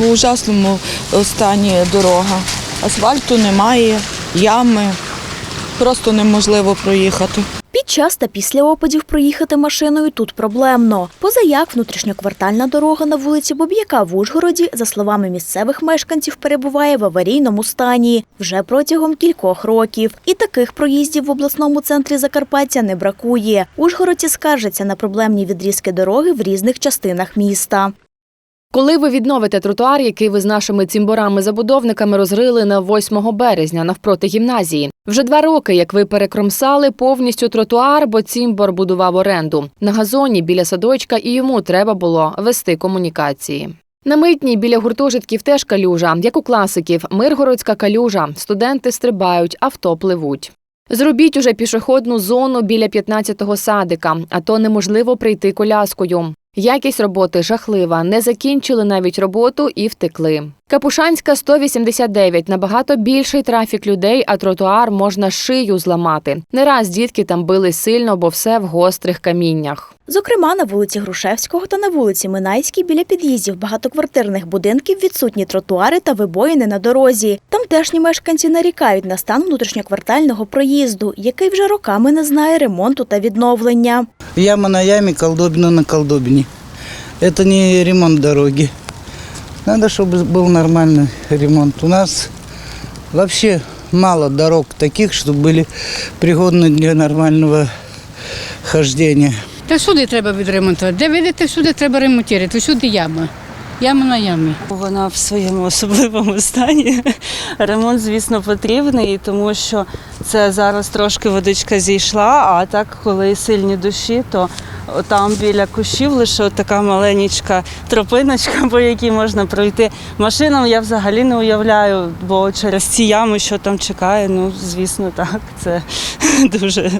В ужасному стані дорога. Асфальту немає, ями. Просто неможливо проїхати. Під час та після опадів проїхати машиною тут проблемно. Позаяк внутрішньоквартальна дорога на вулиці Боб'яка в Ужгороді, за словами місцевих мешканців, перебуває в аварійному стані вже протягом кількох років. І таких проїздів в обласному центрі Закарпаття не бракує. Ужгородці скаржаться на проблемні відрізки дороги в різних частинах міста. Коли ви відновите тротуар, який ви з нашими цімборами-забудовниками розрили на 8 березня навпроти гімназії? Вже два роки, як ви перекромсали повністю тротуар, бо цімбор будував оренду. На газоні біля садочка і йому треба було вести комунікації. На митній біля гуртожитків теж калюжа, як у класиків, Миргородська калюжа. Студенти стрибають, авто пливуть. Зробіть уже пішохідну зону біля 15-го садика, а то неможливо прийти коляскою. Якість роботи жахлива. Не закінчили навіть роботу і втекли. Капушанська 189 – набагато більший трафік людей, а тротуар можна шию зламати. Не раз дітки там били сильно, бо все в гострих каміннях. Зокрема, на вулиці Грушевського та на вулиці Минайській біля під'їздів багатоквартирних будинків відсутні тротуари та вибоїни на дорозі. Тамтешні мешканці нарікають на стан внутрішньоквартального проїзду, який вже роками не знає ремонту та відновлення. Яма на яме, колдобина на колдобине. Это не ремонт дороги. Надо, чтобы был нормальный ремонт. У нас вообще мало дорог таких, чтобы были пригодны для нормального хождения. Та всюди треба відремонтувати. Де видите, всюди треба ремонтувати, всюди яма. Яма на ямі. Вона в своєму особливому стані. Ремонт, звісно, потрібний, тому що це зараз трошки водичка зійшла, а так, коли сильні душі, то там біля кущів лише така маленька тропиночка, по якій можна пройти. Машинам я взагалі не уявляю, бо через ці ями, що там чекає, ну, звісно, так, це дуже,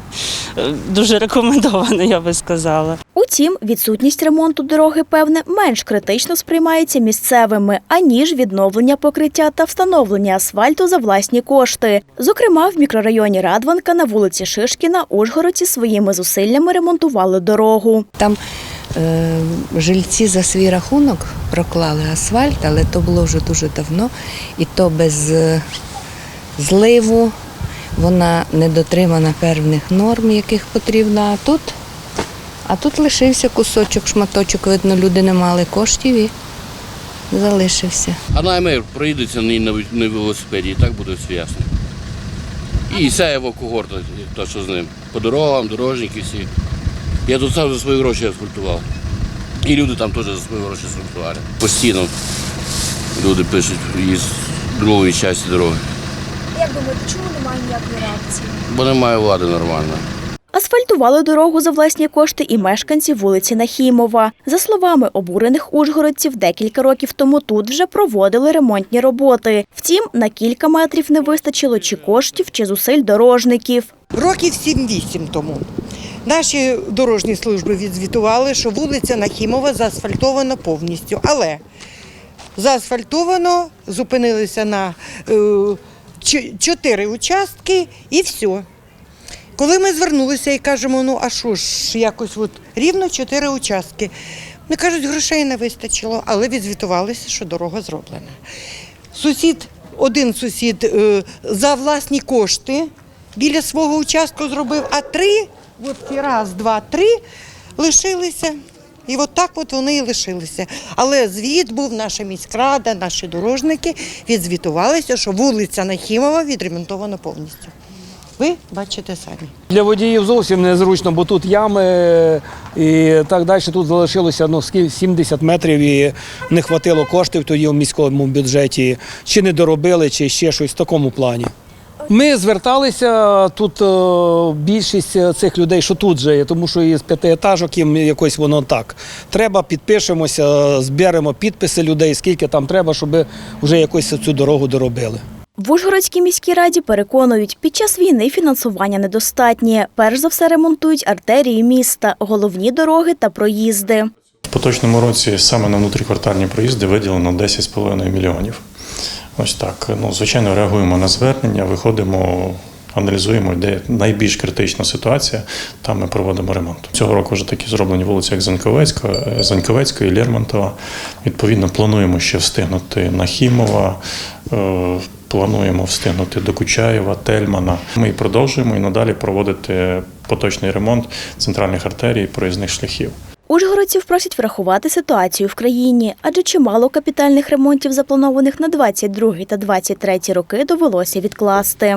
дуже рекомендовано, я би сказала. Утім, відсутність ремонту дороги, певне, менш критично сприймається місцевими, аніж відновлення покриття та встановлення асфальту за власні кошти. Зокрема, в мікрорайоні Радванка на вулиці Шишкіна Ужгородці своїми зусиллями ремонтували дорогу. Там е, жильці за свій рахунок проклали асфальт, але то було вже дуже давно, і то без е, зливу. Вона не дотримана певних норм, яких потрібно. А тут, а тут лишився кусочок, шматочок, видно, люди не мали коштів і залишився. А наймер проїдеться на велосипеді, і так буде все ясно. І вся його когорта, та що з ним. По дорогам, дорожники всі. Я тут сам за свої гроші асфальтував. І люди там теж за свої гроші асфальтували. Постійно люди пишуть із другої частини дороги. Як думаєте, чому немає ніякої реакції? Бо немає влади нормально. Асфальтували дорогу за власні кошти і мешканці вулиці Нахімова. За словами обурених ужгородців, декілька років тому тут вже проводили ремонтні роботи. Втім, на кілька метрів не вистачило чи коштів, чи зусиль дорожників. Років 7-8 тому наші дорожні служби відзвітували, що вулиця Нахімова заасфальтована повністю. Але заасфальтовано, зупинилися на е, чотири участки і все. Коли ми звернулися і кажемо, ну а що ж, якось от рівно чотири участки. Вони кажуть, грошей не вистачило, але відзвітувалися, що дорога зроблена. Сусід, один сусід е, за власні кошти біля свого участку зробив, а три, от ці раз, два, три лишилися. І от так от вони і лишилися. Але звіт був, наша міськрада, наші дорожники відзвітувалися, що вулиця Нахімова відремонтована повністю. Ви бачите самі. Для водіїв зовсім незручно, бо тут ями і так далі. Тут залишилося ну, 70 метрів і не вистачило коштів тоді в міському бюджеті. Чи не доробили, чи ще щось в такому плані. Ми зверталися тут е, більшість цих людей, що тут же є, тому що із п'ятиетажок їм якось воно так. Треба, підпишемося, зберемо підписи людей, скільки там треба, щоб вже якось цю дорогу доробили. В Ужгородській міській раді переконують, під час війни фінансування недостатнє. Перш за все ремонтують артерії міста, головні дороги та проїзди. В поточному році саме на внутріквартальні проїзди виділено 10,5 мільйонів. Ось так. Ну, звичайно, реагуємо на звернення, виходимо аналізуємо, де найбільш критична ситуація, там ми проводимо ремонт. Цього року вже такі зроблені вулиці, як Заньковецька, е, Заньковецької, Лермонтова. Відповідно, плануємо ще встигнути Нахімова. е, Плануємо встигнути до Кучаєва, Тельмана. Ми продовжуємо і надалі проводити поточний ремонт центральних артерій проїзних шляхів. Ужгородців просять врахувати ситуацію в країні, адже чимало капітальних ремонтів, запланованих на 22 та 23 роки, довелося відкласти.